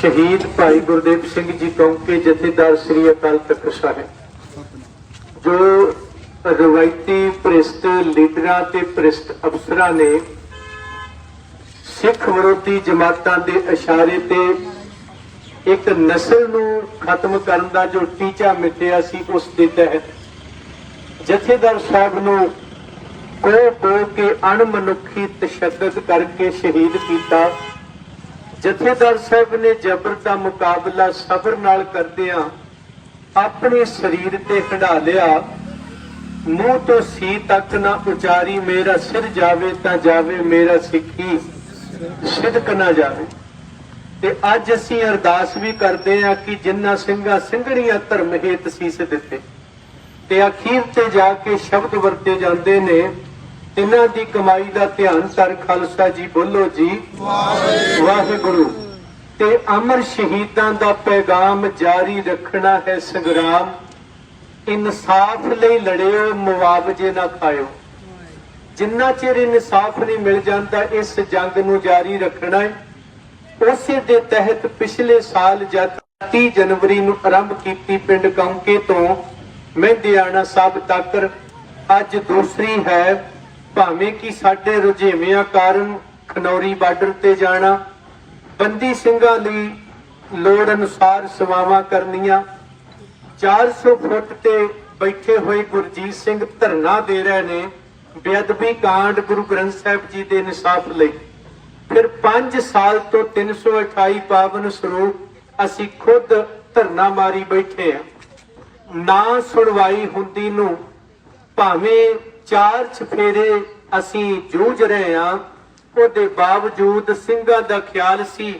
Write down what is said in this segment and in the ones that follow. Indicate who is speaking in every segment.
Speaker 1: ਸ਼ਹੀਦ ਭਾਈ ਗੁਰਦੇਵ ਸਿੰਘ ਜੀ ਕੌਂਕੇ ਜਥੇਦਾਰ ਸ੍ਰੀ ਅਕਾਲ ਤਖਤ ਸਾਹਿਬ। ਜੋ ਰਵਾਇਤੀ ਪ੍ਰਿਸਤ ਲੀਡਰਾਂ ਤੇ ਪ੍ਰਿਸਤ ਅਫਸਰਾਂ ਨੇ ਸਿੱਖ ਵਿਰੋਧੀ ਜਮਾਤਾਂ ਦੇ ਇਸ਼ਾਰੇ ਤੇ ਇੱਕ ਨਸਲ ਨੂੰ ਖਤਮ ਕਰਨ ਦਾ ਜੋ ਟੀਚਾ ਮਿਟਿਆ ਸੀ, ਉਸ ਦੇ ਤਹਿਤ ਜਥੇਦਾਰ ਸਾਹਿਬ ਨੂੰ ਕੋ ਕੋ ਕੇ ਅਣਮਨੁੱਖੀ ਤਸ਼ੱਦਦ ਕਰਕੇ ਸ਼ਹੀਦ ਕੀਤਾ। ਜਥੇਦਾਰ ਸਾਹਿਬ ਨੇ ਜ਼ਬਰ ਦਾ ਮੁਕਾਬਲਾ ਸਬਰ ਨਾਲ ਕਰਦਿਆਂ ਆਪਣੇ ਸਰੀਰ ਤੇ ਖੜਾ ਲਿਆ। ਮੂੰਹ ਤੋਂ ਸੀ ਤੱਕ ਨਾ ਉਚਾਰੀ, ਮੇਰਾ ਸਿਰ ਜਾਵੇ ਤਾਂ ਜਾਵੇ, ਮੇਰਾ ਸਿੱਖੀ ਸਿਦਕ ਨਾ ਜਾਵੇ। ਤੇ ਅੱਜ ਅਸੀਂ ਅਰਦਾਸ ਵੀ ਕਰਦੇ ਆ ਕਿ ਜਿੰਨਾ ਸਿੰਘਾਂ ਸਿੰਘਣੀਆਂ ਧਰਮ ਹੇਤ ਸੀਸ ਦਿੱਤੇ। ਤੇ ਅਖੀਰ ਤੇ ਜਾ ਕੇ ਸ਼ਬਦ ਵਰਤੇ ਜਾਂਦੇ ਨੇ ਤਿੰਨਾਂ ਦੀ ਕਮਾਈ ਦਾ ਧਿਆਨ ਤਰ ਖਾਲਸਾ ਜੀ ਬੋਲੋ ਜੀ। ਵਾਹਿਗੁਰੂ। ਤੇ ਅਮਰ ਸ਼ਹੀਦਾਂ ਦਾ ਪੈਗਾਮ ਜਾਰੀ ਰੱਖਣਾ ਹੈ ਸੰਗਰਾਮ। ਇਨਸਾਫ ਲਈ ਲੜਿਓ, ਮੁਆਵਜ਼ੇ ਨਾ ਖਾਇਓ। ਜਿੰਨਾ ਚਿਰ ਇਨਸਾਫ ਨਹੀਂ ਮਿਲ ਜਾਂਦਾ, ਇਸ ਜੰਗ ਨੂੰ ਜਾਰੀ ਰੱਖਣਾ ਹੈ। ਉਸੇ ਦੇ ਤਹਿਤ ਪਿਛਲੇ ਸਾਲ ਜਦ 30 ਜਨਵਰੀ ਨੂੰ ਆਰੰਭ ਕੀਤੀ ਪਿੰਡ ਕੌਂਕੇ ਤੋਂ, ਮਹਿੰਦਿਆਣਾ ਸਾਹਿਬ ਤੱਕ, ਅੱਜ ਦੂਸਰੀ ਹੈ। ਭਾਵੇਂ ਕਿ ਸਾਡੇ ਰੁਝੇਵਿਆਂ ਕਾਰਨ ਖਨੌਰੀ ਬਾਰਡਰ ਤੇ ਜਾਣਾ, ਬੰਦੀ ਸਿੰਘਾਂ ਲਈ ਲੋੜ ਅਨੁਸਾਰ ਸੇਵਾਵਾਂ ਕਰਨੀਆਂ 400 ਫੁੱਟ ਤੇ ਬੈਠੇ ਹੋਏ ਗੁਰਜੀਤ ਸਿੰਘ ਧਰਨਾ ਦੇ ਰਹੇ ਨੇ, ਬੇਅਦਬੀ ਕਾਂਡ ਗੁਰੂ ਗ੍ਰੰਥ ਸਾਹਿਬ ਜੀ ਦੇ ਇਨਸਾਫ ਲਈ। ਫਿਰ 5 ਸਾਲ ਤੋਂ 328 ਪਾਵਨ ਸਰੂਪ ਅਸੀਂ ਖੁਦ ਧਰਨਾ ਮਾਰੀ ਬੈਠੇ ਆ ਨਾ ਸੁਣਵਾਈ ਹੁੰਦੀ ਨੂੰ ਭਾਵੇਂ ਚਾਰ ਚਫੇਰੇ ਅਸੀਂ ਜੂਝ ਰਹੇ ਆ ਉਹਦੇ ਬਾਵਜੂਦ ਸਿੰਘਾਂ ਦਾ ਖਿਆਲ ਸੀ।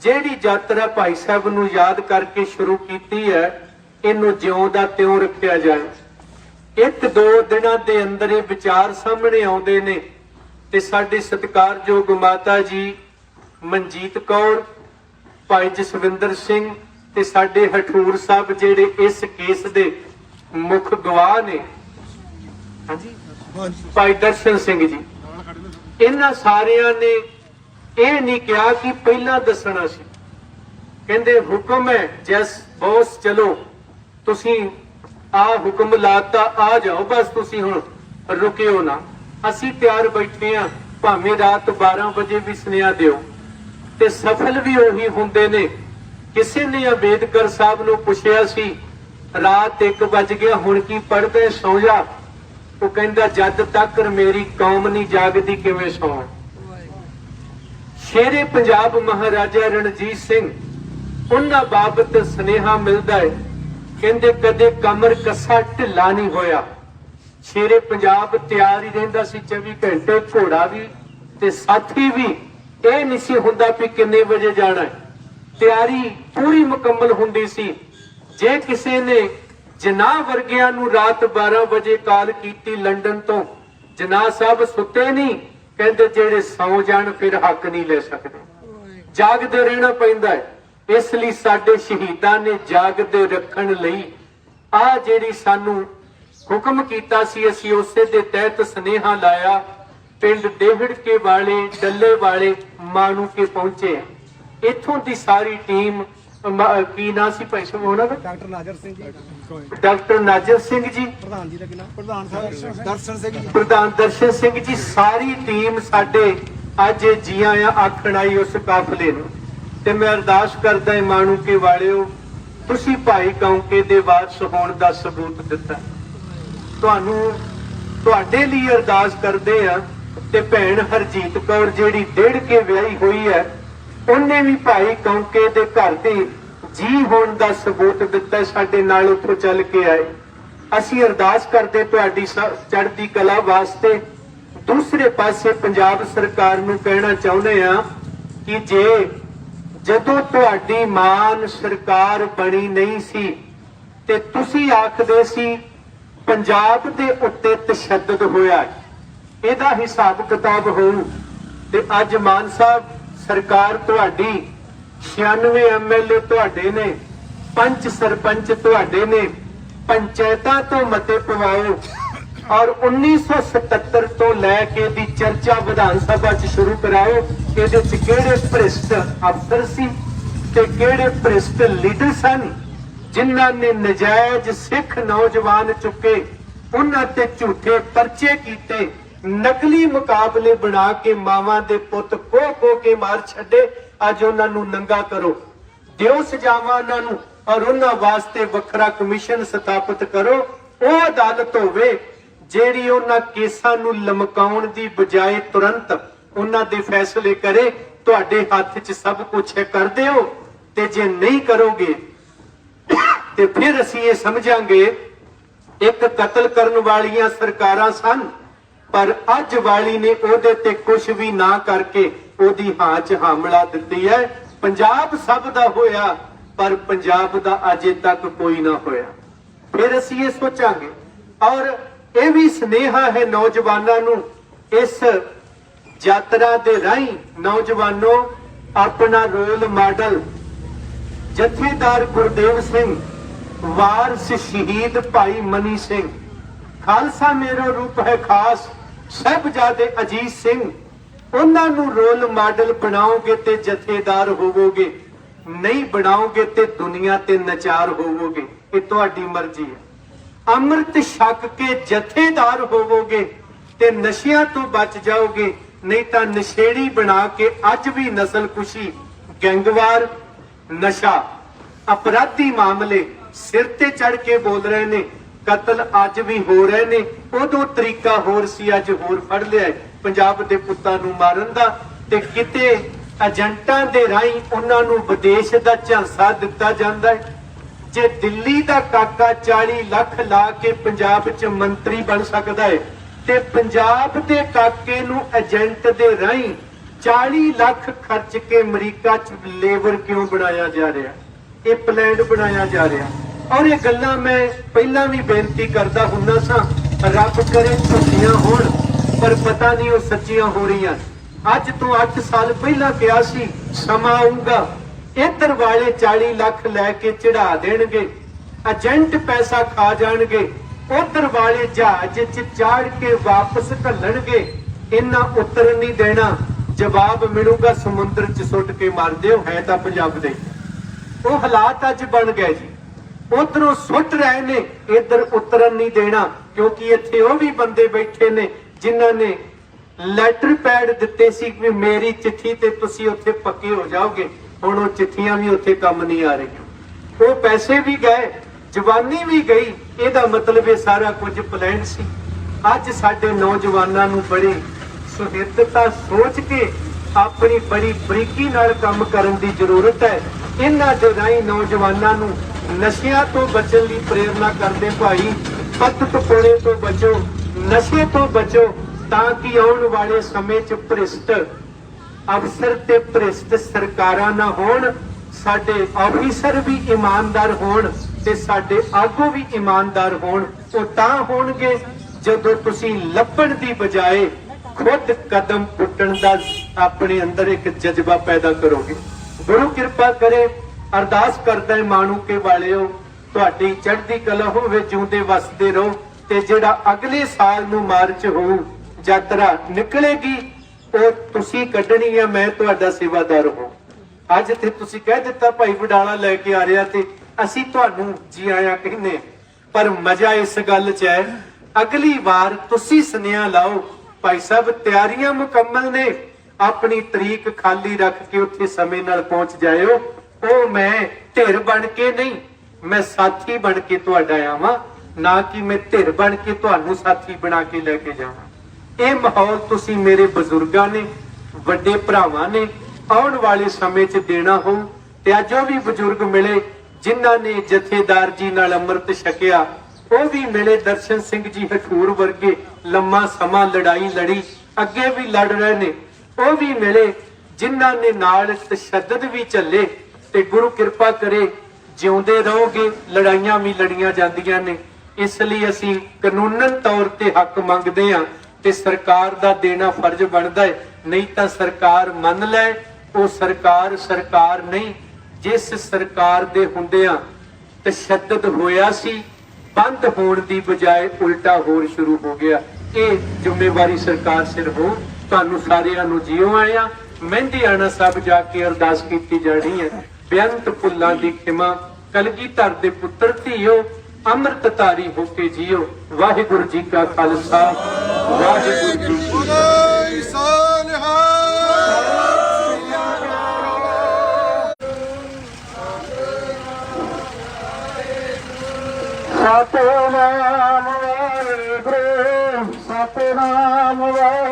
Speaker 1: ਜਿਹੜੀ ਯਾਤਰਾ ਭਾਈ ਸਾਹਿਬ ਨੂੰ ਯਾਦ ਕਰਕੇ ਸ਼ੁਰੂ ਕੀਤੀ ਹੈ, ਇਹਨੂੰ ਜਿਉਂ ਦਾ ਤਿਉਂ ਰੱਖਿਆ ਜਾਏ। ਇੱਕ ਦੋ ਦਿਨਾਂ ਦੇ ਅੰਦਰ ਇਹ ਵਿਚਾਰ ਸਾਹਮਣੇ ਆਉਂਦੇ ਨੇ ਤੇ ਸਾਡੇ ਸਤਿਕਾਰਯੋਗ ਮਾਤਾ ਜੀ ਮਨਜੀਤ ਕੌਰ, ਭਾਈ ਜਸਵਿੰਦਰ ਸਿੰਘ ਤੇ ਸਾਡੇ ਹਠੂਰ ਸਾਹਿਬ ਜਿਹੜੇ ਇਸ ਕੇਸ ਦੇ ਮੁੱਖ ਗਵਾਹ ਨੇ ਹਾਂਜੀ। ਭਾਈ ਦਰਸ਼ਨ ਸਿੰਘ ਜੀ। ਇਹਨਾਂ ਸਾਰਿਆਂ ਨੇ ਇਹ ਨਹੀਂ ਕਿਹਾ ਕਿ ਪਹਿਲਾਂ ਦੱਸਣਾ ਸੀ। ਕਹਿੰਦੇ ਹੁਕਮ ਹੈ ਜੈਸ ਬੌਸ ਚਲੋ। ਤੁਸੀਂ ਆ ਹੁਕਮ ਲਾਤਾ ਆ ਜਾਓ ਬਸ ਤੁਸੀਂ ਹੁਣ ਰੁਕਿਓ ਨਾ। ਅਸੀਂ ਤਿਆਰ ਬੈਠੇ ਆ। ਭਾਵੇਂ ਰਾਤ 12 ਵਜੇ ਵੀ ਸੁਨੇਹਾ ਦਿਓ। ਤੇ ਸਫਲ ਵੀ ਉਹੀ ਹੁੰਦੇ ਨੇ। ਕਿਸੇ ਨੇ ਅੰਬੇਦਕਰ ਸਾਹਿਬ ਨੂੰ ਪੁੱਛਿਆ ਸੀ ਰਾਤ 1 ਵਜ ਗਿਆ ਹੁਣ ਕੀ ਪੜਦੇ ਸੌ ਜਾ? ਉਹ ਕਹਿੰਦਾ, ਜਦ ਤੱਕ ਮੇਰੀ ਕੌਮ ਨਹੀਂ ਜਾਗਦੀ, ਕਿਵੇਂ ਸੌਂ ਸ਼ੇਰੇ ਪੰਜਾਬ ਮਹਾਰਾਜਾ ਰਣਜੀਤ ਸਿੰਘ, ਉਹਨਾਂ ਬਾਬਤ ਸੁਨੇਹਾ ਮਿਲਦਾ ਹੈ ਕਹਿੰਦੇ, ਕਦੇ ਕਮਰ ਕੱਸਾ ਢਿੱਲਾ ਨਹੀਂ ਹੋਇਆ। ਸ਼ੇਰੇ ਪੰਜਾਬ ਤਿਆਰ ਹੀ ਰਹਿੰਦਾ ਸੀ 24 ਘੰਟੇ ਘੋੜਾ ਵੀ ਤੇ ਸਾਥੀ ਵੀ। ਇਹ ਨਹੀਂ ਸੀ ਹੁੰਦਾ ਵੀ ਕਿੰਨੇ ਵਜੇ ਜਾਣਾ ਹੈ ਤਿਆਰੀ ਪੂਰੀ ਮੁਕੰਮਲ ਹੁੰਦੀ ਸੀ। ਜੇ ਕਿਸੇ ਨੇ ਜਨਾਹ ਵਰਗਿਆਂ ਨੂੰ ਰਾਤ 12 ਵਜੇ ਕਾਲ ਕੀਤੀ ਲੰਡਨ ਤੋਂ। ਜਨਾਹ ਸਾਹਿਬ ਸੁੱਤੇ ਨਹੀਂ, ਕਹਿੰਦੇ ਜਿਹੜੇ ਸੌ ਜਾਣ ਫਿਰ ਹੱਕ ਨਹੀਂ ਲੈ ਸਕਦੇ। ਜਾਗਦੇ ਰਹਿਣਾ ਪੈਂਦਾ ਹੈ। ਇਸ ਲਈ ਸਾਡੇ ਸ਼ਹੀਦਾਂ ਨੇ ਜਾਗਦੇ ਰੱਖਣ ਲਈ ਆ ਜਿਹੜੀ ਸਾਨੂੰ ਹੁਕਮ ਕੀਤਾ ਸੀ, ਅਸੀਂ ਉਸੇ ਦੇ ਤਹਿਤ ਸਨੇਹਾ ਲਾਇਆ। ਪਿੰਡ ਡੇਵਿਡ ਕੇ ਵਾਲੇ, ਡੱਲੇ ਵਾਲੇ ਮਾਣੂ ਕੇ ਪਹੁੰਚੇ। ਇੱਥੋਂ ਦੀ ਸਾਰੀ ਟੀਮ ਮ- ਕੀ ਨਾਂ ਸੀ ਭਾਈ ਸਾਹਿਬ ਉਹਨਾਂ ਦਾ?
Speaker 2: ਡਾਕਟਰ ਨਾਜਰ ਸਿੰਘ ਜੀ।
Speaker 1: ਡਾਕਟਰ ਨਾਜਰ ਸਿੰਘ ਜੀ।
Speaker 2: ਪ੍ਰਧਾਨ ਜੀ ਦਾ ਕੀ ਨਾਮ ਪ੍ਰਧਾਨ ਸਾਹਿਬ ਦਰਸ਼ਨ ਸਿੰਘ ਜੀ।
Speaker 1: ਪ੍ਰਧਾਨ ਦਰਸ਼ਨ ਸਿੰਘ ਜੀ ਸਾਰੀ ਟੀਮ ਸਾਡੇ ਅੱਜ ਜੀ ਆਇਆਂ ਆਖਣ ਆਈ ਉਸ ਕਾਫਲੇ ਨੂੰ। ਤੇ ਮੈਂ ਅਰਦਾਸ ਕਰਦਾ ਹਾਂ ਮਾਣੂ ਕੇ ਵਾਲਿਓ ਤੁਸੀਂ ਭਾਈ ਕੌਂਕੇ ਦੇ ਵਾਰਸ ਹੋਣ ਦਾ ਸਬੂਤ ਦਿੱਤਾ। ਤੁਹਾਨੂੰ ਤੁਹਾਡੇ ਲਈ ਅਰਦਾਸ ਕਰਦੇ ਆ ਤੇ ਭੈਣ ਹਰਜੀਤ ਕੌਰ ਜਿਹੜੀ ਡੇਢ ਕੇ ਵਿਆਹੀ ਹੋਈ ਹੈ ਉਹਨੇ ਵੀ ਭਾਈ ਕੌਂਕੇ ਦੇ ਘਰ ਦੇ ਜੀ ਹੋਣ ਦਾ ਸਬੂਤ ਦਿੱਤਾ ਸਾਡੇ ਨਾਲ ਉੱਥੋਂ ਚੱਲ ਕੇ ਆਏ। ਅਸੀਂ ਅਰਦਾਸ ਕਰਦੇ ਤੁਹਾਡੀ ਸ- ਚੜ੍ਹਦੀ ਕਲਾ ਵਾਸਤੇ ਦੂਸਰੇ ਪਾਸੇ ਪੰਜਾਬ ਸਰਕਾਰ ਨੂੰ ਕਹਿਣਾ ਚਾਹੁੰਦੇ ਆ ਕਿ ਜੇ ਜਦੋਂ ਤੁਹਾਡੀ ਮਾਨ ਸਰਕਾਰ ਬਣੀ ਨਹੀਂ ਸੀ ਤੇ ਤੁਸੀਂ ਆਖਦੇ ਸੀ ਪੰਜਾਬ ਦੇ ਉੱਤੇ ਤਸ਼ੱਦਦ ਹੋਇਆ। ਇਹਦਾ ਹਿਸਾਬ ਕਿਤਾਬ ਹੋਊ ਤੇ ਅੱਜ ਮਾਨ ਸਾਹਿਬ ਸਰਕਾਰ ਤੁਹਾਡੀ 96 ਐਮਐਲਏ ਤੁਹਾਡੇ ਨੇ, ਪੰਚ ਸਰਪੰਚ ਤੁਹਾਡੇ ਨੇ, ਪੰਚਾਇਤਾਂ ਤੋਂ ਮਤੇ ਪਵਾਓ ਔਰ 1977 ਤੋਂ ਲੈ ਕੇ ਦੀ ਚਰਚਾ ਵਿਧਾਨ ਸਭਾ 'ਚ ਸ਼ੁਰੂ ਕਰਾਓ, ਇਹਦੇ 'ਚ ਕਿਹੜੇ ਭ੍ਰਿਸ਼ਟ ਅਫਸਰ ਸੀ ਤੇ ਕਿਹੜੇ ਭ੍ਰਿਸ਼ਟ ਲੀਡਰ ਸਨ ਜਿਨ੍ਹਾਂ ਨੇ ਨਜਾਇਜ਼ ਸਿੱਖ ਨੌਜਵਾਨ ਚੁੱਕੇ, ਉਹਨਾਂ ਤੇ ਝੂਠੇ ਪਰਚੇ ਕੀਤੇ ਨਕਲੀ ਮੁਕਾਬਲੇ ਬਣਾ ਕੇ ਮਾਵਾਂ ਦੇ ਪੁੱਤ ਖੋ ਖੋ ਕੇ ਮਾਰ ਛੱਡੇ, ਅੱਜ ਉਹਨਾਂ ਨੂੰ ਨੰਗਾ ਕਰੋ। ਦਿਓ ਸਜ਼ਾਵਾਂ ਉਹਨਾਂ ਨੂੰ ਔਰ ਉਹਨਾਂ ਵਾਸਤੇ ਵੱਖਰਾ ਕਮਿਸ਼ਨ ਸਥਾਪਿਤ ਕਰੋ। ਉਹ ਅਦਾਲਤ ਹੋਵੇ ਜਿਹੜੀ ਉਹਨਾਂ ਕੇਸਾਂ ਨੂੰ ਲਮਕਾਉਣ ਦੀ ਬਜਾਏ ਤੁਰੰਤ ਉਹਨਾਂ ਦੇ ਫੈਸਲੇ ਕਰੇ। ਤੁਹਾਡੇ ਹੱਥ 'ਚ ਸਭ ਕੁਝ ਹੈ, ਕਰ ਦਿਓ। ਤੇ ਜੇ ਨਹੀਂ ਕਰੋਗੇ, ਤੇ ਫਿਰ ਅਸੀਂ ਇਹ ਸਮਝਾਂਗੇ, ਇੱਕ ਕਤਲ ਕਰਨ ਵਾਲੀਆਂ ਸਰਕਾਰਾਂ ਸਨ। ਪਰ ਅੱਜ ਵਾਲੀ ਨੇ ਉਹਦੇ ਤੇ ਕੁਝ ਵੀ ਨਾ ਕਰਕੇ ਉਹਦੀ ਹਾਂ 'ਚ ਹਮਲਾ ਦਿੱਤੀ ਹੈ। ਪੰਜਾਬ ਸਭ ਦਾ ਹੋਇਆ, ਪਰ ਪੰਜਾਬ ਦਾ ਅਜੇ ਤੱਕ ਕੋਈ ਨਾ ਹੋਇਆ। ਫਿਰ ਅਸੀਂ ਇਹ ਸੋਚਾਂਗੇ। ਔਰ ਇਹ ਵੀ ਸਨੇਹਾ ਹੈ ਨੌਜਵਾਨਾਂ ਨੂੰ, ਇਸ ਯਾਤਰਾ ਦੇ ਰਾਹੀਂ ਨੌਜਵਾਨੋ, ਆਪਣਾ ਰੋਲ ਮਾਡਲ ਜਥੇਦਾਰ ਗੁਰਦੇਵ ਸਿੰਘ, ਵਾਰਸ ਸ਼ਹੀਦ ਭਾਈ ਮਨੀ ਸਿੰਘ। ਖਾਲਸਾ ਮੇਰਾ ਰੂਪ ਹੈ ਖਾਸ। ਸਹਿਬਜ਼ਾਦੇ ਅਜੀਤ ਸਿੰਘ, ਉਹਨਾਂ ਨੂੰ ਰੋਲ ਮਾਡਲ ਬਣਾਓਗੇ ਤੇ ਜਥੇਦਾਰ ਹੋਵੋਗੇ, ਨਹੀਂ ਬਣਾਓਗੇ ਤੇ ਦੁਨੀਆ ਤੇ ਨਚਾਰ ਹੋਵੋਗੇ, ਇਹ ਤੁਹਾਡੀ ਮਰਜ਼ੀ ਹੈ। ਅੰਮ੍ਰਿਤ ਛਕ ਕੇ ਜਥੇਦਾਰ ਹੋਵੋਗੇ ਤੇ ਨਸ਼ਿਆਂ ਤੋਂ ਬਚ ਜਾਓਗੇ, ਨਹੀਂ ਤਾਂ ਨਸ਼ੇੜੀ ਬਣਾ ਕੇ ਅੱਜ ਵੀ ਨਸਲ ਕੁਸ਼ੀ, ਗੈਂਗਵਾਰ, ਨਸ਼ਾ, ਅਪਰਾਧੀ ਮਾਮਲੇ ਸਿਰ ਤੇ ਚੜ ਕੇ ਬੋਲ ਰਹੇ ਨੇ। ਕਤਲ ਅੱਜ ਵੀ ਹੋ ਰਹੇ ਨੇ। ਉਦੋਂ ਤਰੀਕਾ ਹੋਰ ਸੀ, ਅੱਜ ਹੋਰ ਫੜ ਲਿਆ ਪੰਜਾਬ ਦੇ ਪੁੱਤਾਂ ਨੂੰ ਮਾਰਨ ਦਾ ਤੇ ਕਿਤੇ ਏਜੰਟਾਂ ਦੇ ਰਾਹੀਂ ਉਹਨਾਂ ਨੂੰ ਵਿਦੇਸ਼ ਦਾ ਝਾਂਸਾ ਦਿੱਤਾ ਜਾਂਦਾ ਹੈ। ਜੇ ਦਿੱਲੀ ਦਾ ਕਾਕਾ 40 ਲੱਖ ਲਾ ਕੇ ਪੰਜਾਬ 'ਚ ਮੰਤਰੀ ਬਣ ਸਕਦਾ ਹੈ, ਤੇ ਪੰਜਾਬ ਦੇ ਕਾਕੇ ਨੂੰ ਏਜੰਟ ਦੇ ਰਾਹੀਂ 40 ਲੱਖ ਖਰਚ ਕੇ ਅਮਰੀਕਾ 'ਚ ਲੇਬਰ ਕਿਉਂ ਬਣਾਇਆ ਜਾ ਰਿਹਾ? ਇਹ ਪਲਾਨ ਬਣਾਇਆ ਜਾ ਰਿਹਾ। ਔਰ ਇਹ ਗੱਲਾਂ ਮੈਂ ਪਹਿਲਾਂ ਵੀ ਬੇਨਤੀ ਕਰਦਾ ਹੁੰਦਾ ਸਾਂ, ਰੱਬ ਕਰੇ ਝੂਠੀਆਂ ਹੋਣ, ਪਰ ਪਤਾ ਨਹੀਂ ਉਹ ਸੱਚੀਆਂ ਹੋ ਰਹੀਆਂ। ਅੱਜ ਤੋਂ 8 ਸਾਲ ਪਹਿਲਾਂ ਕਿਹਾ ਸੀ, ਸਮਾਂ ਆਊਗਾ ਇੱਧਰ ਵਾਲੇ 40 ਲੱਖ ਲੈ ਕੇ ਚੜਾ ਦੇਣਗੇ, ਏਜੰਟ ਪੈਸਾ ਖਾ ਜਾਣਗੇ ਉਧਰ ਵਾਲੇ ਜਹਾਜ਼ 'ਚ ਚਾੜ ਕੇ ਵਾਪਸ ਘੱਲਣਗੇ, ਇੰਨਾ ਉਤਰਨ ਨਹੀਂ ਦੇਣਾ। ਜਵਾਬ ਮਿਲੂਗਾ ਸਮੁੰਦਰ 'ਚ ਸੁੱਟ ਕੇ ਮਾਰ ਦਿਓ ਹੈ ਤਾਂ ਪੰਜਾਬ ਦੇ। ਉਹ ਹਾਲਾਤ ਅੱਜ ਬਣ ਗਏ ਜੀ। ਉਧਰੋਂ ਸੁੱਟ ਰਹੇ ਨੇ, ਇੱਧਰ ਉਤਰਨ ਨਹੀਂ ਦੇਣਾ, ਕਿਉਂਕਿ ਇੱਥੇ ਉਹ ਵੀ ਬੰਦੇ ਬੈਠੇ ਨੇ ਜਿਨ੍ਹਾਂ ਨੇ ਲੈਟਰ ਪੈਡ ਦਿੱਤੇ ਸੀ ਕਿ ਮੇਰੀ ਚਿੱਠੀ ਤੇ ਤੁਸੀਂ ਉੱਥੇ ਪੱਕੇ ਹੋ ਜਾਓਗੇ। ਹੁਣ ਉਹ ਚਿੱਠੀਆਂ ਵੀ ਉੱਥੇ ਕੰਮ ਨਹੀਂ ਆ ਰਹੀਆਂ। ਉਹ ਪੈਸੇ ਵੀ ਗਏ, ਜਵਾਨੀ ਵੀ ਗਈ, ਇਹਦਾ ਮਤਲਬ ਇਹ ਸਾਰਾ ਕੁਝ ਪਲਾਨ ਸੀ। ਅੱਜ ਸਾਡੇ ਨੌਜਵਾਨਾਂ ਨੂੰ ਬੜੀ ਸੁਹਿਰਦਤਾ ਸੋਚ ਕੇ ਆਪਣੀ ਬੜੀ ਬਰੀਕੀ ਨਾਲ ਕੰਮ ਕਰਨ ਦੀ ਜ਼ਰੂਰਤ ਹੈ। ਇਹਨਾਂ ਦੇ ਰਾਹੀਂ ਨੌਜਵਾਨਾਂ ਨੂੰ ਨਸ਼ਿਆਂ ਤੋਂ ਬਚਣ ਲਈ ਪ੍ਰੇਰਣਾ ਕਰਦੇ ਭਾਈ, ਪੱਤ ਟਪੋੜੇ ਤੋਂ ਬਚੋ, ਨਸ਼ੇ ਤੋਂ ਬਚੋ, ਤਾਂ ਕਿ ਆਉਣ ਵਾਲੇ ਸਮੇਂ 'ਚ ਭ੍ਰਿਸ਼ਟ ਅਫਸਰ ਤੇ ਭ੍ਰਿਸ਼ਟ ਸਰਕਾਰਾਂ ਨਾ ਹੋਣ, ਸਾਡੇ ਆਫੀਸਰ ਵੀ ਇਮਾਨਦਾਰ ਹੋਣ ਤੇ ਸਾਡੇ ਆਗੂ ਵੀ ਇਮਾਨਦਾਰ ਹੋਣ। ਉਹ ਤਾਂ ਹੋਣਗੇ ਜਦੋਂ ਤੁਸੀਂ ਲੱਭਣ ਦੀ ਬਜਾਏ ਖੁਦ ਕਦਮ ਪੁੱਟਣ ਦਾ ਆਪਣੇ ਅੰਦਰ ਇੱਕ ਜਜ਼ਬਾ ਪੈਦਾ ਕਰੋਗੇ। ਗੁਰੂ ਕਿਰਪਾ ਕਰੇ ਅਰਦਾਸ ਕਰਦਾ ਹੈ ਮਾਣੂ ਕੇ ਵਾਲਿਓ, ਤੁਹਾਡੀ ਚੜ੍ਹਦੀ ਕਲਾ ਹੋਵੇ ਜਿਉਂਦੇ ਵਸਦੇ ਰਹੋ ਤੇ ਜਿਹੜਾ ਅਗਲੇ ਸਾਲ ਨੂੰ ਮਾਰਚ ਹੋਊ, ਯਾਤਰਾ ਨਿਕਲੇਗੀ, ਉਹ ਤੁਸੀਂ ਕੱਢਣੀ ਹੈ ਮੈਂ ਤੁਹਾਡਾ ਸੇਵਾਦਾਰ ਹਾਂ। ਅੱਜ ਤੇ ਤੁਸੀਂ ਕਹਿ ਦਿੱਤਾ, ਭਾਈ ਵਡਾਲਾ ਲੈ ਕੇ ਆ ਰਿਹਾ ਤੇ ਅਸੀਂ ਤੁਹਾਨੂੰ ਜੀ ਆਇਆਂ ਕਹਿੰਦੇ ਪਰ ਮਜ਼ਾ ਇਸ ਗੱਲ 'ਚ ਹੈ, ਅਗਲੀ ਵਾਰ ਤੁਸੀਂ ਸੁਨੇਹਾ ਲਾਓ, ਭਾਈ ਸਾਹਿਬ ਤਿਆਰੀਆਂ ਮੁਕੰਮਲ ਨੇ, ਆਪਣੀ ਤਰੀਕ ਖਾਲੀ ਰੱਖ ਕੇ ਉੱਥੇ ਸਮੇਂ ਨਾਲ ਪਹੁੰਚ ਜਾਇਓ। ਉਹ ਮੈਂ ਧਿਰ ਬਣ ਕੇ ਨਹੀਂ, ਮੈਂ ਸਾਥੀ ਬਣ ਕੇ ਤੁਹਾਡਾ ਆਵਾਂ, ਨਾ ਕਿ ਮੈਂ ਧਿਰ ਬਣ ਕੇ ਤੁਹਾਨੂੰ ਸਾਥੀ ਬਣਾ ਕੇ ਲੈ ਕੇ ਜਾਵਾਂ। ਇਹ ਮਾਹੌਲ ਤੁਸੀਂ ਮੇਰੇ ਬਜ਼ੁਰਗਾਂ ਨੇ, ਵੱਡੇ ਭਰਾਵਾਂ ਨੇ ਆਉਣ ਵਾਲੇ ਸਮੇਂ 'ਚ ਦੇਣਾ ਹੋ ਤੇ ਅੱਜ ਉਹ ਵੀ ਬਜ਼ੁਰਗ ਮਿਲੇ, ਜਿਨ੍ਹਾਂ ਨੇ ਜਥੇਦਾਰ ਜੀ ਨਾਲ ਅੰਮ੍ਰਿਤ ਛਕਿਆ, ਉਹ ਵੀ ਮਿਲੇ ਦਰਸ਼ਨ ਸਿੰਘ ਜੀ ਹਠੂਰ ਵਰਗੇ ਲੰਮਾ ਸਮਾਂ ਲੜਾਈ ਲੜੀ, ਅੱਗੇ ਵੀ ਲੜ ਰਹੇ ਨੇ। ਉਹ ਵੀ ਮਿਲੇ, ਜਿਨ੍ਹਾਂ ਨੇ ਨਾਲ ਤਸ਼ੱਦਦ ਵੀ ਚੱਲੇ। ਤੇ ਗੁਰੂ ਕਿਰਪਾ ਕਰੇ, ਜਿਉਂਦੇ ਰਹੋਗੇ, ਲੜਾਈਆਂ ਵੀ ਲੜੀਆਂ ਜਾਂਦੀਆਂ ਨੇ। ਇਸ ਲਈ ਅਸੀਂ ਕਾਨੂੰਨਨ ਤੌਰ ਤੇ ਹੱਕ ਮੰਗਦੇ ਹਾਂ ਤੇ ਸਰਕਾਰ ਦਾ ਦੇਣਾ ਫਰਜ਼ ਬਣਦਾ ਹੈ। ਨਹੀਂ ਤਾਂ ਸਰਕਾਰ ਮੰਨ ਲੈ, ਉਹ ਸਰਕਾਰ ਸਰਕਾਰ ਨਹੀਂ। ਜਿਸ ਸਰਕਾਰ ਦੇ ਹੁੰਦਿਆਂ ਤਸ਼ੱਦਦ ਹੋਇਆ ਸੀ, ਬੰਦ ਹੋਣ ਦੀ ਬਜਾਏ ਉਲਟਾ ਹੋਰ ਸ਼ੁਰੂ ਹੋ ਗਿਆ। ਇਹ ਜ਼ਿੰਮੇਵਾਰੀ ਸਰਕਾਰ ਸਿਰ ਹੋ ਤੁਹਾਨੂੰ ਸਾਰਿਆਂ ਨੂੰ ਜਿਉ ਆਇਆ। ਮਹਿੰਦੀ ਆਣਾ ਸਾਹਿਬ ਜਾ ਕੇ ਅਰਦਾਸ ਕੀਤੀ ਜਾਣੀ ਹੈ। ਬੇਅੰਤ ਫੁੱਲਾਂ ਦੀ ਖਿਮਾ ਕਲਗੀਧਰ ਦੇ ਪੁੱਤਰ ਧੀਓ ਅੰਮ੍ਰਿਤ ਧਾਰੀ ਹੋ ਕੇ ਜੀਓ ਵਾਹਿਗੁਰੂ ਜੀ ਕਾ ਖਾਲਸਾ ਵਾਹਿਗੁਰੂ ਜੀ ਕੀ ਫਤਿਹ। ਸਤਨਾਮ ਵਾਹਿਗੁਰੂ ਸਤਨਾਮ ਵਾਹਿਗੁਰੂ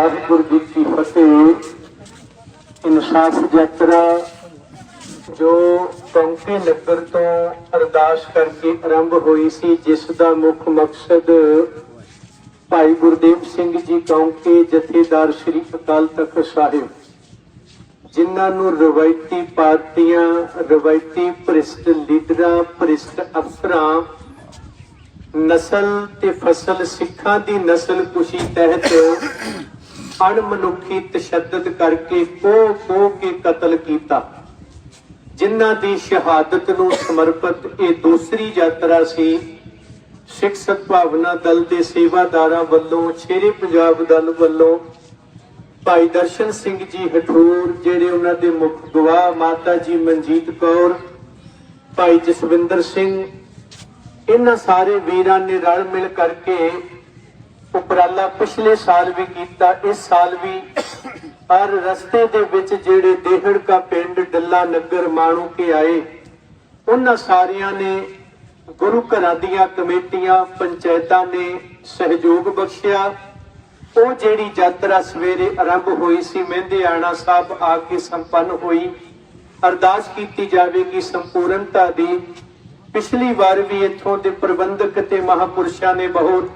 Speaker 1: ਵਾਹਿਗੁਰੂ ਜੀ ਕੀ ਫਤਿਹ? ਇਨਸਾਫ ਯਾਤਰਾ ਜੋ ਕੌਂਕੇ ਨਗਰ ਤੋਂ ਅਰਦਾਸ ਕਰਕੇ ਆਰੰਭ ਹੋਈ ਸੀ, ਜਿਸ ਦਾ ਮੁੱਖ ਮਕਸਦ ਭਾਈ ਗੁਰਦੇਵ ਸਿੰਘ ਜੀ ਕੌਂਕੇ ਜਥੇਦਾਰ ਸ੍ਰੀ ਅਕਾਲ ਤਖਤ ਸਾਹਿਬ, ਜਿਨ੍ਹਾਂ ਨੂੰ ਰਵਾਇਤੀ ਪਾਰਟੀਆਂ, ਰਵਾਇਤੀ ਭ੍ਰਿਸ਼ਟ ਲੀਡਰਾਂ, ਭ੍ਰਿਸ਼ਟ ਅਫਸਰਾਂ, ਨਸਲ ਤੇ ਫਸਲ ਸਿੱਖਾਂ ਦੀ ਨਸਲ ਕੁਸ਼ੀ ਤਹਿਤ ਅਣਮਨੁੱਖੀ ਤਸ਼ੱਦਦ ਕਰਕੇ ਕੋ ਕੋ ਕੇ ਕਤਲ ਕੀਤਾ। ਜਿਨ੍ਹਾਂ ਦੀ ਸ਼ਹਾਦਤ ਨੂੰ ਸਮਰਪਿਤ ਇਹ ਦੂਸਰੀ ਯਾਤਰਾ ਸੀ, ਸਿੱਖ ਸਦਭਾਵਨਾ ਦਲ ਦੇ ਸੇਵਾਦਾਰਾਂ ਵੱਲੋਂ, ਸ਼ੇਰੇ ਪੰਜਾਬ ਦਲ ਵੱਲੋਂ ਭਾਈ ਦਰਸ਼ਨ ਸਿੰਘ ਜੀ ਹਠੂਰ, ਜਿਹੜੇ ਉਹਨਾਂ ਦੇ ਮੁੱਖ ਗਵਾਹ ਮਾਤਾ ਜੀ ਮਨਜੀਤ ਕੌਰ, ਭਾਈ ਜਸਵਿੰਦਰ ਸਿੰਘ, ਇਹਨਾਂ ਸਾਰੇ ਵੀਰਾਂ ਨੇ ਰਲ ਮਿਲ ਕਰਕੇ ਉਪਰਾਲਾ ਪਿਛਲੇ ਸਾਲ ਵੀ ਕੀਤਾ, ਇਸ ਸਾਲ ਵੀ ਹਰ ਰਸਤੇ ਦੇ ਵਿੱਚ ਜਿਹੜੇ ਦੇਹੜਕਾ ਪਿੰਡ ਡੱਲਾ ਨਗਰ ਮਾਣੂ ਕੇ ਆਏ, ਉਹਨਾਂ ਸਾਰਿਆਂ ਨੇ ਗੁਰੂ ਘਰਾਂ ਦੀਆਂ ਕਮੇਟੀਆਂ, ਪੰਚਾਇਤਾਂ ਨੇ ਸਹਿਯੋਗ ਬਖਸ਼ਿਆ। ਉਹ ਜਿਹੜੀ ਯਾਤਰਾ ਸਵੇਰੇ ਆਰੰਭ ਹੋਈ ਸੀ ਮਹਿੰਦੇ ਆਣਾ ਸਾਹਿਬ ਆ ਕੇ ਸੰਪੰਨ ਹੋਈ। ਅਰਦਾਸ ਕੀਤੀ ਜਾਵੇਗੀ ਸੰਪੂਰਨਤਾ ਦੀ। ਪਿਛਲੀ ਵਾਰ ਵੀ ਇੱਥੋਂ ਦੇ ਪ੍ਰਬੰਧਕ ਤੇ ਮਹਾਪੁਰਸ਼ਾਂ ਨੇ ਬਹੁਤ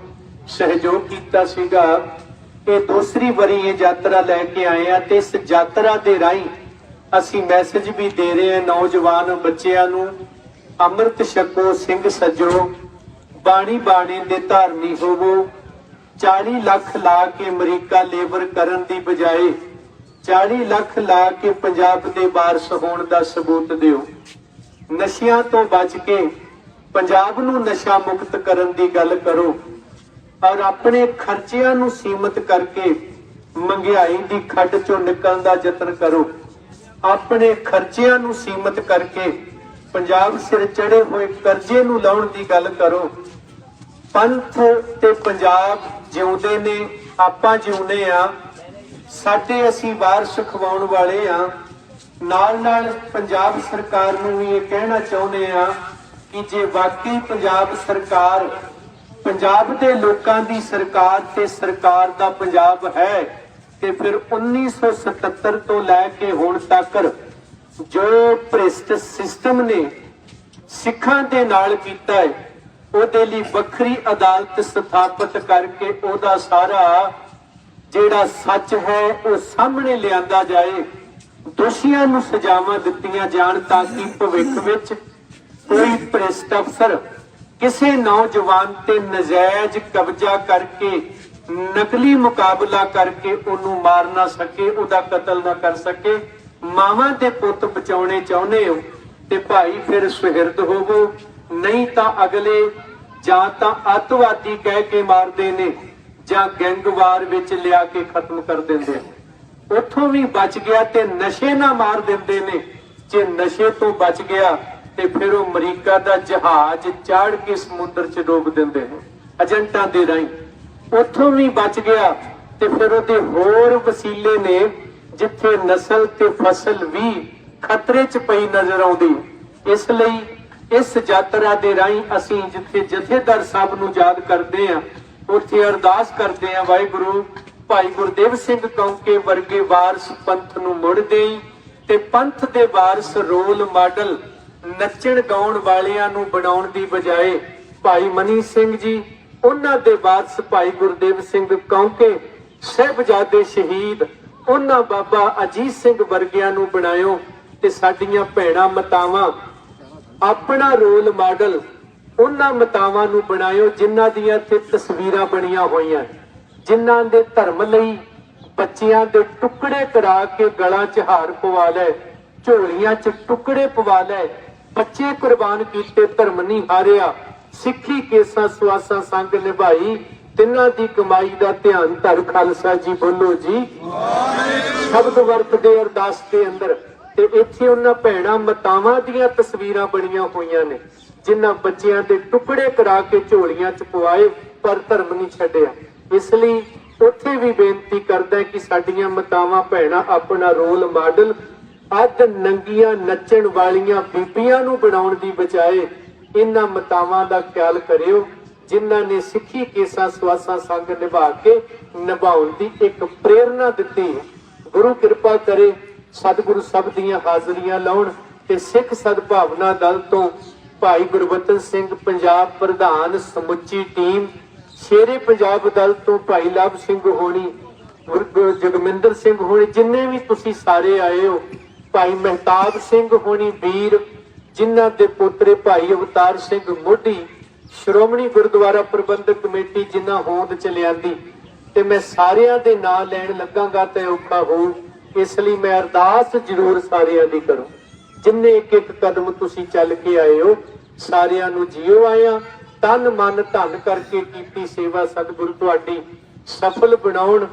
Speaker 1: ਸਹਿਯੋਗ ਕੀਤਾ ਸੀਗਾ ਇਹ ਦੂਸਰੀ ਵਾਰੀ ਇਹ ਯਾਤਰਾ ਲੈ ਕੇ ਆਏ ਆ ਤੇ ਇਸ ਯਾਤਰਾ ਦੇ ਰਾਹੀਂ ਅਸੀਂ ਮੈਸੇਜ ਵੀ ਦੇ ਰਹੇ ਹਾਂ ਨੌਜਵਾਨ ਬੱਚਿਆਂ ਨੂੰ, ਅੰਮ੍ਰਿਤ ਛਕੋ, ਸਿੰਘ ਸੱਜੋ, ਬਾਣੀ ਬਾਣੀ ਦੇ ਧਾਰਨੀ ਹੋਵੋ। 40 ਲੱਖ ਲਾ ਕੇ ਅਮਰੀਕਾ ਲੇਬਰ ਕਰਨ ਦੀ ਬਜਾਏ 40 ਲੱਖ ਲਾ ਕੇ ਪੰਜਾਬ ਦੇ ਵਾਰਸ ਹੋਣ ਦਾ ਸਬੂਤ ਦਿਓ। ਨਸ਼ਿਆਂ ਤੋਂ ਬਚ ਕੇ ਪੰਜਾਬ ਨੂੰ ਨਸ਼ਾ ਮੁਕਤ ਕਰਨ ਦੀ ਗੱਲ ਕਰੋ। ਔਰ ਆਪਣੇ ਖਰਚਿਆਂ ਨੂੰ ਸੀਮਿਤ ਕਰਕੇ ਮਹਿੰਗਾਈ ਦੀ ਖੱਡ ਚੋਂ ਨਿਕਲਣ ਦਾ ਯਤਨ ਕਰੋ। ਆਪਣੇ ਖਰਚਿਆਂ ਨੂੰ ਸੀਮਿਤ ਕਰਕੇ ਪੰਜਾਬ ਸਿਰ ਚੜੇ ਹੋਏ ਕਰਜ਼ੇ ਨੂੰ ਲਾਉਣ ਦੀ ਗੱਲ ਕਰੋ। ਪੰਥ ਤੇ ਪੰਜਾਬ ਜਿਉਂਦੇ ਨੇ, ਆਪਾਂ ਜਿਉਂਦੇ ਆ। ਸਾਡੇ ਅਸੀਂ ਵਾਰਸ ਖਵਾਉਣ ਵਾਲੇ ਆ। ਨਾਲ ਨਾਲ ਪੰਜਾਬ ਸਰਕਾਰ ਨੂੰ ਵੀ ਇਹ ਕਹਿਣਾ ਚਾਹੁੰਦੇ ਆ ਕਿ ਜੇ ਵਾਕਈ ਪੰਜਾਬ ਸਰਕਾਰ ਪੰਜਾਬ ਦੇ ਲੋਕਾਂ ਦੀ ਸਰਕਾਰ ਤੇ ਸਰਕਾਰ ਦਾ ਪੰਜਾਬ ਹੈ ਤੇ ਫਿਰ 1977 ਤੋਂ ਲੈ ਕੇ ਹੁਣ ਤੱਕ ਜੋ ਭ੍ਰਿਸ਼ਟ ਸਿਸਟਮ ਨੇ ਸਿੱਖਾਂ ਦੇ ਨਾਲ ਕੀਤਾ ਹੈ, ਉਹਦੇ ਲਈ ਵੱਖਰੀ ਅਦਾਲਤ ਸਥਾਪਿਤ ਕਰਕੇ ਉਹਦਾ ਸਾਰਾ ਜਿਹੜਾ ਸੱਚ ਹੈ, ਉਹ ਸਾਹਮਣੇ ਲਿਆਂਦਾ ਜਾਏ, ਦੋਸ਼ੀਆਂ ਨੂੰ ਸਜ਼ਾਵਾਂ ਦਿੱਤੀਆਂ ਜਾਣ ਤਾਂ ਕਿ ਭਵਿੱਖ ਵਿੱਚ ਕੋਈ ਭ੍ਰਿਸ਼ਟ ਅਫਸਰ ਕਿਸੇ ਨੌਜਵਾਨ ਤੇ ਨਜਾਇਜ਼ ਕਬਜ਼ਾ ਕਰਕੇ, ਨਕਲੀ ਮੁਕਾਬਲਾ ਕਰਕੇ ਉਹਨੂੰ ਮਾਰ ਨਾ ਸਕੇ, ਉਹਦਾ ਕਤਲ ਨਾ ਕਰ ਸਕੇ, ਮਾਵਾਂ ਦੇ ਪੁੱਤ ਬਚਾਉਣੇ ਚਾਹੁੰਦੇ ਹੋ ਤੇ ਭਾਈ ਫਿਰ ਸੁਹਿਰਦ ਹੋਵੋ। ਨਹੀਂ ਤਾਂ ਅਗਲੇ ਜਾਂ ਤਾਂ ਅੱਤਵਾਦੀ ਕਹਿ ਕੇ ਮਾਰਦੇ ਨੇ ਜਾਂ ਗੈਂਗਵਾਰ ਵਿੱਚ ਲਿਆ ਕੇ ਖਤਮ ਕਰ ਦਿੰਦੇ ਨੇ। ਉੱਥੋਂ ਵੀ ਬਚ ਗਿਆ ਤੇ ਨਸ਼ੇ ਨਾ ਮਾਰ ਦਿੰਦੇ ਨੇ। ਜੇ ਨਸ਼ੇ ਤੋਂ ਬਚ ਗਿਆ ਤੇ ਫਿਰ ਉਹ ਅਮਰੀਕਾ ਦਾ ਜਹਾਜ਼ ਚਾੜ ਕੇ ਸਮੁੰਦਰ 'ਚ ਡੋਬ ਦਿੰਦੇ ਨੇ, ਏਜੰਟਾਂ ਦੇ ਰਾਹੀਂ। ਉੱਥੋਂ ਵੀ ਬਚ ਗਿਆ ਤੇ ਫਿਰ ਉਹਦੇ ਹੋਰ ਵਸੀਲੇ ਨੇ, ਜਿੱਥੇ ਨਸਲ ਤੇ ਫਸਲ ਵੀ ਖਤਰੇ 'ਚ ਪਈ ਨਜ਼ਰ ਆਉਂਦੀ। ਇਸ ਲਈ ਇਸ ਯਾਤਰਾ ਦੇ ਰਾਹੀਂ ਅਸੀਂ ਜਿੱਥੇ ਜਥੇਦਾਰ ਸਾਹਿਬ ਨੂੰ ਯਾਦ ਕਰਦੇ ਹਾਂ, ਉੱਥੇ ਅਰਦਾਸ ਕਰਦੇ ਹਾਂ, ਵਾਹਿਗੁਰੂ, ਭਾਈ ਗੁਰਦੇਵ ਸਿੰਘ ਕੌਂਕੇ ਵਰਗੇ ਵਾਰਸ ਪੰਥ ਨੂੰ ਮੁੜ ਦੇਈ ਤੇ ਪੰਥ ਦੇ ਵਾਰਸ ਰੋਲ ਮਾਡਲ ਨੱਚਣ ਗਾਉਣ ਵਾਲਿਆਂ ਨੂੰ ਬਣਾਉਣ ਦੀ ਬਜਾਏ ਭਾਈ ਮਨੀ ਸਿੰਘ ਜੀ, ਉਹਨਾਂ ਦੇ ਵਾਰਸ ਭਾਈ ਗੁਰਦੇਵ ਸਿੰਘ ਕੌਂਕੇ, ਸਹਿਬਜ਼ਾਦੇ ਸ਼ਹੀਦ, ਉਹਨਾਂ ਬਾਬਾ ਅਜੀਤ ਸਿੰਘ ਵਰਗਿਆਂ ਨੂੰ ਬਣਾਇਓ ਤੇ ਸਾਡੀਆਂ ਭੈਣਾਂ ਮਤਾਵਾਂ। ਆਪਣਾ ਰੋਲ ਮਾਡਲ ਉਹਨਾਂ ਮਤਾਵਾਂ ਨੂੰ ਬਣਾਇਓ ਜਿਨ੍ਹਾਂ ਦੀਆਂ ਇੱਥੇ ਤਸਵੀਰਾਂ ਬਣੀਆਂ ਹੋਈਆਂ ਜਿਨ੍ਹਾਂ ਦੇ ਧਰਮ ਲਈ ਬੱਚਿਆਂ ਦੇ ਟੁਕੜੇ ਕਰਾ ਕੇ ਗਲਾਂ 'ਚ ਹਾਰ ਪਵਾ ਲੈ, ਝੋਲੀਆਂ 'ਚ ਟੁਕੜੇ ਪਵਾ ਲੈ ਬੱਚੇ ਕੁਰਬਾਨ ਕੀਤੇ, ਧਰਮ ਨਹੀਂ ਹਾਰਿਆ। ਸਿੱਖੀ ਕੇਸਾਂ ਸਵਾਸਾਂ ਸੰਗ ਨਿਭਾਈ। ਤਿੰਨਾਂ ਦੀ ਕਮਾਈ ਦਾ ਧਿਆਨ ਧਰ ਖਾਲਸਾ ਜੀ ਬੋਲੋ ਜੀ। ਸ਼ਬਦ ਵਰਤਦੇ ਅਰਦਾਸ ਦੇ ਅੰਦਰ ਤੇ ਇੱਥੇ ਉਹਨਾਂ ਭੈਣਾਂ ਮਤਾਵਾਂ ਦੀਆਂ ਤਸਵੀਰਾਂ ਬਣੀਆਂ ਹੋਈਆਂ ਨੇ, ਜਿਨ੍ਹਾਂ ਬੱਚਿਆਂ ਦੇ ਟੁਕੜੇ ਕਰਾ ਕੇ ਝੋਲੀਆਂ ਚ ਪਵਾਏ, ਪਰ ਧਰਮ ਨਹੀਂ ਛੱਡਿਆ। ਇਸ ਲਈ ਉੱਥੇ ਵੀ ਬੇਨਤੀ ਕਰਦਾ ਕਿ ਸਾਡੀਆਂ ਮਤਾਵਾਂ, ਭੈਣਾਂ, ਆਪਣਾ ਰੋਲ ਮਾਡਲ ਅੱਧ ਨੰਗੀਆਂ ਨੱਚਣ ਵਾਲੀਆਂ ਬੀਬੀਆਂ ਨੂੰ ਬਣਾਉਣ ਦੀ ਬਜਾਏ ਇਹਨਾਂ ਮਤਾਵਾਂ ਦਾ ਖਿਆਲ ਕਰਿਓ, ਜਿਨ੍ਹਾਂ ਨੇ ਸਿੱਖੀ ਕੇਸਾਂ ਸਵਾਸਾਂ ਸੰਗ ਨਿਭਾ ਕੇ ਨਿਭਾਉਣ ਦੀ ਇੱਕ ਪ੍ਰੇਰਣਾ ਦਿੱਤੀ। ਗੁਰੂ ਕਿਰਪਾ ਕਰੇ ਸਤਿਗੁਰੂ ਸਭ ਦੀਆਂ ਹਾਜ਼ਰੀਆਂ ਲਾਉਣ ਤੇ ਸਿੱਖ ਸਦਭਾਵਨਾ ਦਲ ਤੋਂ ਭਾਈ ਗੁਰਬਚਨ ਸਿੰਘ ਪੰਜਾਬ ਪ੍ਰਧਾਨ ਸਮੁੱਚੀ ਟੀਮ, ਸ਼ੇਰੇ ਪੰਜਾਬ ਦਲ ਤੋਂ ਭਾਈ ਲਾਭ ਸਿੰਘ ਹੋਣੀ, ਗੁਰ ਜਗਮਿੰਦਰ ਸਿੰਘ ਹੋਣੀ, ਜਿੰਨੇ ਵੀ ਤੁਸੀਂ ਸਾਰੇ ਆਏ ਹੋ ਭਾਈ ਮਹਿਤਾਬ ਸਿੰਘ ਹੋਣੀ ਵੀਰ, ਜਿਨ੍ਹਾਂ ਦੇ ਪੋਤਰੇ ਭਾਈ ਅਵਤਾਰ ਸਿੰਘ ਮੋਢੀ, ਸ਼੍ਰੋਮਣੀ ਗੁਰਦੁਆਰਾ ਪ੍ਰਬੰਧਕ ਕਮੇਟੀ ਜਿਨ੍ਹਾਂ ਹੋਂਦ ਚ ਲਿਆਂਦੀ। ਤੇ ਮੈਂ ਸਾਰਿਆਂ ਦੇ ਨਾਂ ਲੈਣ ਲੱਗਾਂਗਾ ਤੇ ਔਖਾ ਹੋਊ ਇਸ ਲਈ ਮੈਂ ਅਰਦਾਸ ਜ਼ਰੂਰ ਸਾਰਿਆਂ ਦੀ ਕਰੂੰ। ਜਿੰਨੇ ਇੱਕ ਇੱਕ ਕਦਮ ਤੁਸੀਂ ਚੱਲ ਕੇ ਆਏ ਹੋ, ਸਾਰਿਆਂ ਨੂੰ ਜੀਓ ਆਇਆ। ਤਨ ਮਨ ਧਨ ਕਰਕੇ ਕੀਤੀ ਸੇਵਾ ਸਤਿਗੁਰੂ ਤੁਹਾਡੀ ਸਫਲ ਬਣਾਉਣ।